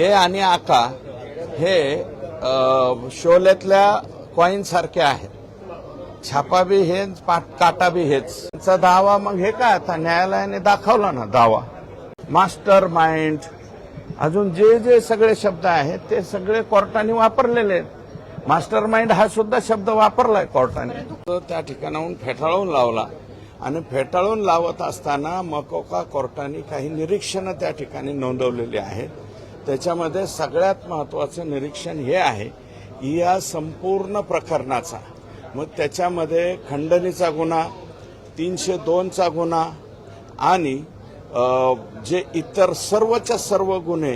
ते आणि आका हे शोलेतल्या कॉईन सारखे आहेत. छापा बी हेच पाट- काटा बी हेच. त्यांचा दावा मग हे काय आता? न्यायालयाने दाखवला ना दावा. मास्टर माइंड अजून जे जे सगळे शब्द आहेत ते सगळे कोर्टाने वापरलेले आहेत. मास्टर माइंड हा सुद्धा शब्द वापरलाय कोर्टाने. तो त्या ठिकाणाहून फेटाळून लावला. आणि फेटाळून लावत असताना मकोका कोर्टाने काही निरीक्षणं त्या ठिकाणी नोंदवलेली आहेत. त्याच्यामध्ये सगळ्यात महत्वाचं निरीक्षण हे आहे की या संपूर्ण प्रकरणाचा मग त्याच्यामध्ये खंडणीचा गुन्हा तीनशे दोनचा गुन्हा आणि जे इतर सर्वच्या सर्व गुन्हे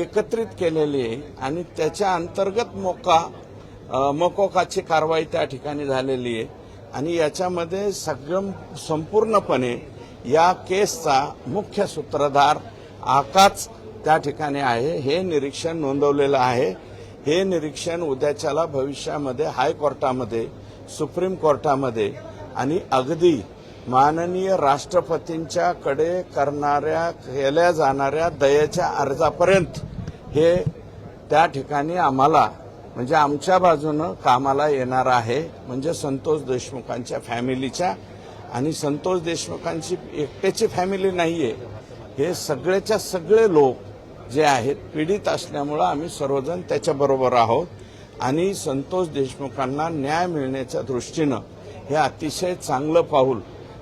एकत्रित केलेले आहे आणि त्याच्या अंतर्गत मोका मोकोकाची मकोकाची कारवाई त्या ठिकाणी झालेली आहे. आणि याच्यामध्ये सगळं संपूर्णपणे या केसचा मुख्य सूत्रधार आकाच त्या ठिकाणी आहे. हे निरीक्षण नोंदवलेलं आहे. हे निरीक्षण उद्याच्याला भविष्यामध्ये हायकोर्टामध्ये सुप्रीम कोर्टामध्ये आणि अगदी माननीय राष्ट्रपतींच्याकडे करणाऱ्या केल्या जाणाऱ्या दयेच्या अर्जापर्यंत हे त्या ठिकाणी आम्हाला म्हणजे आमच्या बाजूनं कामाला येणार आहे. म्हणजे संतोष देशमुखांच्या फॅमिलीच्या आणि संतोष देशमुखांची एकट्याची फॅमिली नाहीये. हे सगळेच्या सगळे लोक जे आहेत पीडित असल्यामुळं आम्ही सर्वजण त्याच्याबरोबर आहोत. आणि संतोष देशमुखांना न्याय मिळण्याच्या दृष्टीनं हे अतिशय चांगलं पाऊल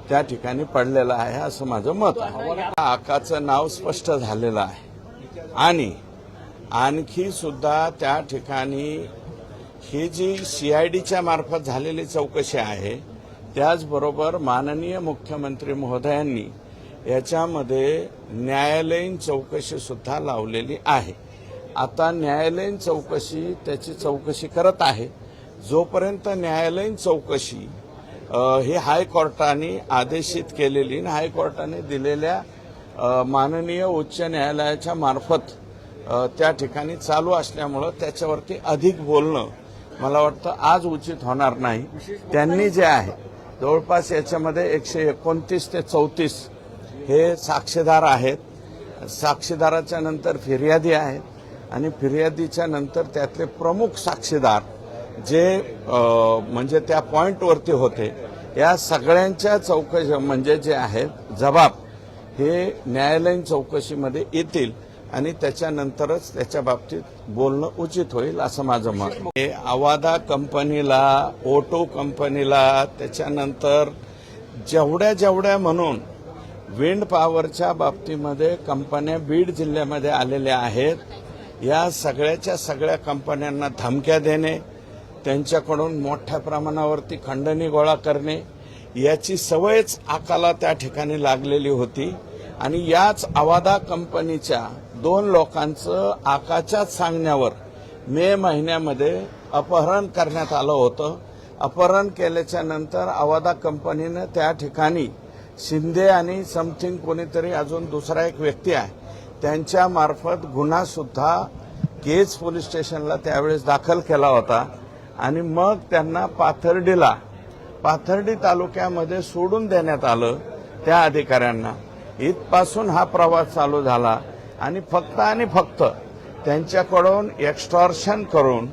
त्या ठिकाणी पडलेलं आहे असं माझं मत आहे. आकाचं नाव स्पष्ट झालेलं आहे. आणि आणखी सुद्धा त्या ठिकाणी ही जी सीआयडीच्या मार्फत झालेली चौकशी आहे त्याचबरोबर माननीय मुख्यमंत्री महोदयांनी याच्यामध्ये न्यायालयीन चौकशी सुद्धा लावलेली आहे. आता न्यायालयीन चौकशी त्याची चौकशी करत आहे. जोपर्यंत न्यायालयीन चौकशी ही हायकोर्टाने आदेशित केलेली आणि हायकोर्टाने दिलेल्या माननीय उच्च न्यायालयाच्या मार्फत त्या ठिकाणी चालू असल्यामुळं त्याच्यावरती अधिक बोलणं मला वाटतं आज उचित होणार नाही. त्यांनी जे आहे जवळपास याच्यामध्ये एकशे एकोणतीस ते चौतीस हे साक्षीदार आहेत. साक्षीदाराच्या नंतर फिर्यादी आहेत आणि फिर्यादीच्या नंतर त्यातले प्रमुख साक्षीदार जे म्हणजे त्या पॉइंटवरती होते या सगळ्यांच्या चौकशी म्हणजे जे आहेत जबाब हे न्यायालयीन चौकशीमध्ये येतील आणि त्याच्यानंतरच त्याच्या बाबतीत बोलणं उचित होईल असं माझं मत हे आवादा कंपनीला ओटो कंपनीला त्याच्यानंतर जेवढ्या जेवढ्या म्हणून विंड पॉवरच्या बाबतीमध्ये कंपन्या बीड जिल्ह्यामध्ये आलेल्या आहेत. या सगळ्याच्या सगळ्या कंपन्यांना धमक्या देणे त्यांच्याकडून मोठ्या प्रमाणावरती खंडणी गोळा करणे याची सवयच आकाला त्या ठिकाणी लागलेली होती. आणि याच अवादा कंपनीच्या दोन लोकांचं आकाच्याच सांगण्यावर मे महिन्यामध्ये अपहरण करण्यात आलं होतं. अपहरण केल्याच्यानंतर अवादा कंपनीनं त्या ठिकाणी शिंदे आणि समथिंग कोणीतरी अजून दुसरा एक व्यक्ती आहे. त्यांच्या मार्फत गुन्हा सुद्धा केज पोलीस स्टेशनला त्यावेळेस दाखल केला होता. आणि मग त्यांना पाथर्डीला पाथर्डी तालुक्यामध्ये सोडून देण्यात आलं त्या अधिकाऱ्यांना. इथपासून हा प्रवास चालू झाला आणि फक्त आणि फक्त त्यांच्याकडून एक्स्टॉर्शन करून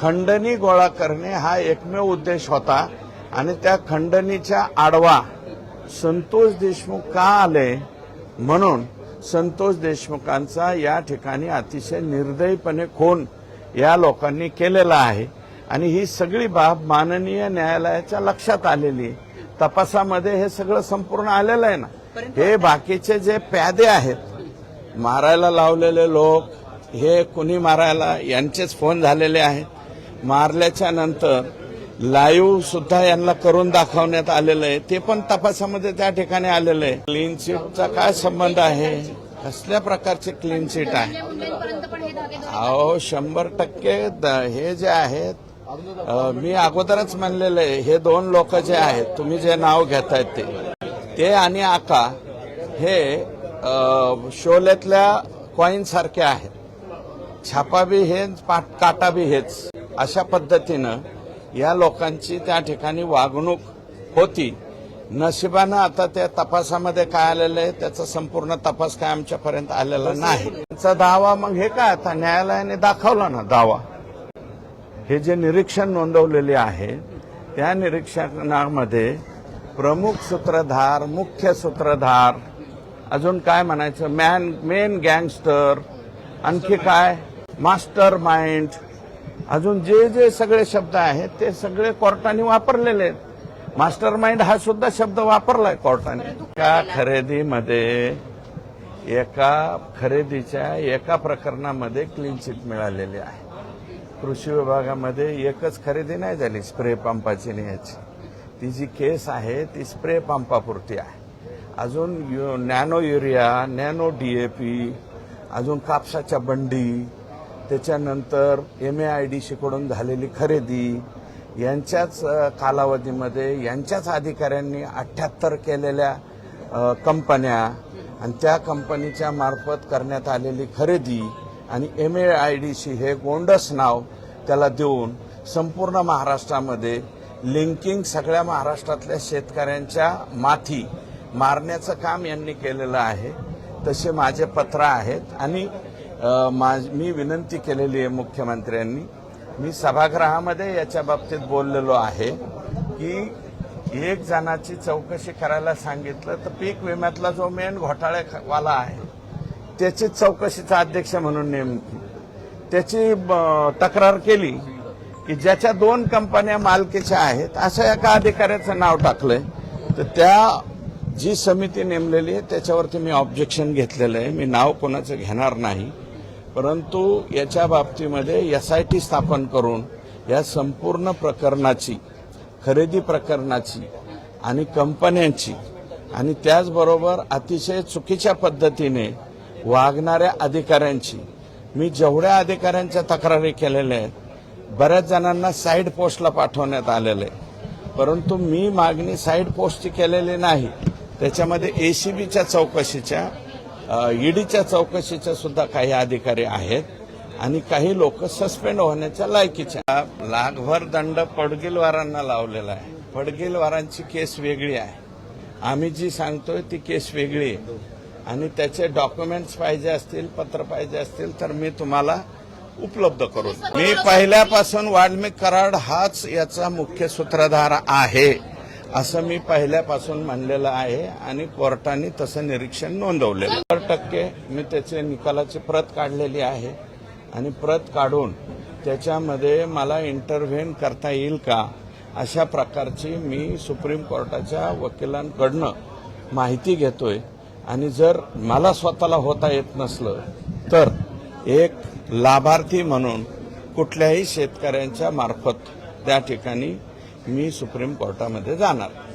खंडणी गोळा करणे हा एकमेव उद्देश होता. आणि त्या खंडणीच्या आडवा संतोष देशमुख का आले? म्हणून संतोष देशमुखांचा या ठिकाणी अतिशय निर्दयीपणे खून या लोकांनी केलेला आहे. आणि ही सगळी बाब माननीय न्यायालयाच्या लक्षात आलेली आहे. तपासामध्ये हे सगळं संपूर्ण आलेलं आहे ना? हे बाकीचे जे प्यादे आहेत मारायला लावलेले लोक हे कुणी मारायला यांचेच फोन झालेले आहेत. मारल्याच्या नंतर लाईव्ह सुद्धा यांना करून दाखवण्यात आलेलं आहे. ते पण तपासामध्ये त्या ठिकाणी आलेलं आहे. क्लीन चिटचा काय संबंध आहे? कसल्या प्रकारचे क्लीन चिट आहे? अहो शंभर टक्के हे जे आहेत मी अगोदरच म्हणलेलं आहे हे दोन लोक जे आहेत तुम्ही जे नाव घेतायत ते. ते आणि आका हे शोलेतल्या कॉईन सारखे आहेत. छापा बी हेच पाट काटा बी हेच. अशा पद्धतीनं या लोकांची त्या ठिकाणी वागणूक होती. नशिबानं आता त्या तपासामध्ये काय आलेलं आहे त्याचा संपूर्ण तपास काय आमच्यापर्यंत आलेला नाही. त्यांचा दावा मग हे काय आता? न्यायालयाने दाखवला ना दावा. हे जे निरीक्षण नोंदवलेले आहे त्या निरीक्षणामध्ये प्रमुख सूत्रधार मुख्य सूत्रधार अजून काय म्हणायचं? मॅन मेन गँगस्टर आणखी काय? मास्टर माइंड अजून जे जे सगळे शब्द आहेत ते सगळे कोर्टाने वापरलेले आहेत. मास्टर माइंड हा सुद्धा शब्द वापरलाय कोर्टाने. एका खरेदीमध्ये एका खरेदीच्या एका प्रकरणामध्ये क्लीन चिट मिळालेली आहे. कृषी विभागामध्ये एकच खरेदी नाही झाली स्प्रे पंपाची न्यायची. ती जी केस आहे ती स्प्रे पंपापुरती आहे. अजून यु- नॅनो युरिया नॅनो डीएपी अजून कापसाच्या बंडी त्याच्यानंतर एम ए आय डी कडून झालेली खरेदी यांच्याच कालावधीमध्ये यांच्याच अधिकाऱ्यांनी अठ्ठ्याहत्तर केलेल्या कंपन्या आणि त्या कंपनीच्या मार्फत करण्यात आलेली खरेदी आणि M A I D C हे गोंडस नाव त्याला देऊन संपूर्ण महाराष्ट्रामध्ये लिंकिंग सगळ्या महाराष्ट्रातल्या शेतकऱ्यांच्या माथी मारण्याचं काम यांनी केलेलं आहे. तसे माझे पत्र आहेत आणि माझ मी विनंती केलेली आहे मुख्यमंत्र्यांनी. मी सभागृहामध्ये याच्या बाबतीत बोललेलो आहे की एक जणाची चौकशी करायला सांगितलं तर पीक विम्यातला जो मेन घोटाळेवाला आहे त्याचीच चौकशीचा अध्यक्ष म्हणून नेमकी त्याची ब- तक्रार केली की ज्याच्या दोन कंपन्या मालकीच्या आहेत अशा एका अधिकाऱ्याचं नाव टाकलंय. तर त्या जी समिती नेमलेली आहे त्याच्यावरती मी ऑब्जेक्शन घेतलेलं आहे. मी नाव कोणाचं घेणार नाही. परंतु याच्या बाबतीमध्ये एस आय टी स्थापन करून या संपूर्ण प्रकरणाची खरेदी प्रकरणाची आणि कंपन्यांची आणि त्याचबरोबर अतिशय चुकीच्या पद्धतीने वागणाऱ्या अधिकाऱ्यांची मी जेवढ्या अधिकाऱ्यांच्या तक्रारी केलेल्या आहेत बऱ्याच जणांना साईड पोस्टला पाठवण्यात आलेलं आहे परंतु मी मागणी साईड पोस्टची केलेली नाही. त्याच्यामध्ये एसीबीच्या चौकशीच्या ईडीच्या चौकशीच्या सुद्धा काही अधिकारी आहेत आणि काही लोक सस्पेंड होण्याच्या लायकीच्या लाखभर दंड पडगिलवारांना लावलेला आहे. पडगिलवारांची केस वेगळी आहे. आम्ही जी सांगतोय ती केस वेगळी आहे. आणि त्याचे डॉक्युमेंट्स पाहिजे असतील पत्र पाहिजे असतील तर मी तुम्हाला उपलब्ध करून मी पहिल्यापासून वाल्मिक कराड हाच याचा मुख्य सूत्रधार आहे. असं मी पहिल्यापासून म्हणलेलं आहे आणि कोर्टाने तसं निरीक्षण नोंदवलेलं शंभर टक्के मी त्याचे निकालाची प्रत काढलेली आहे आणि प्रत काढून त्याच्यामध्ये मला इंटरव्हेन करता येईल का अशा प्रकारची मी सुप्रीम कोर्टाच्या वकिलांकडनं माहिती घेतोय. आणि जर मला स्वतःला होता येत नसलं तर एक लाभार्थी म्हणून कुठल्याही शेतकऱ्यांच्या मार्फत त्या ठिकाणी मी सुप्रीम कोर्टामध्ये जाणार.